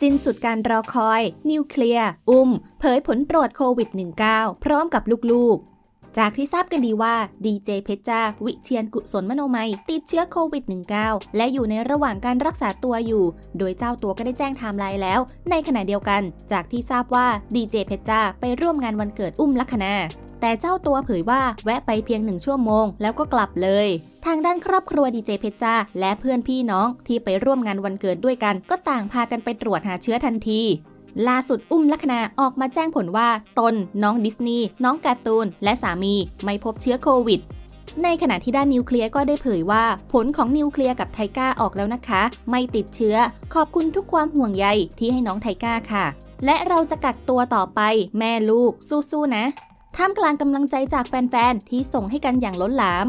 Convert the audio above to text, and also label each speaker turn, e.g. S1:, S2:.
S1: สิ้นสุดการรอคอย นิวเคลียร์ อุ้ม เผยผลตรวจโควิด -19 พร้อมกับลูกๆ จากที่ทราบกันดีว่าดีเจเพชรจ้า วิเทียนกุศลมโนมัย ติดเชื้อโควิด -19 และอยู่ในระหว่างการรักษาตัวอยู่ โดยเจ้าตัวก็ได้แจ้งไทม์ไลน์แล้ว ในขณะเดียวกัน จากที่ทราบว่าดีเจเพชรจ้าไปร่วมงานวันเกิดอุ้มลัคนาแต่เจ้าตัวเผยว่าแวะไปเพียงหนึ่งชั่วโมงแล้วก็กลับเลย ทางด้านครอบครัวดีเจเพชรจ้าและเพื่อนพี่น้องที่ไปร่วมงานวันเกิดด้วยกัน ก็ต่างพากันไปตรวจหาเชื้อทันทีล่าสุดอุ้มลัคนาออกมาแจ้งผลว่า ตน น้องดิสนีย์น้องการ์ตูน และสามีไม่พบเชื้อโควิด ในขณะที่ด้านนิวเคลียร์ก็ได้เผยว่า ผลของนิวเคลียร์กับไทก้าออกแล้วนะคะ ไม่ติดเชื้อ ขอบคุณทุกความห่วงใยที่ให้น้องไทก้าค่ะ และเราจะกักตัวต่อไป แม่ลูกสู้ๆนะท่ามกลางกำลังใจจากแฟนๆที่ส่งให้กันอย่างล้นหลาม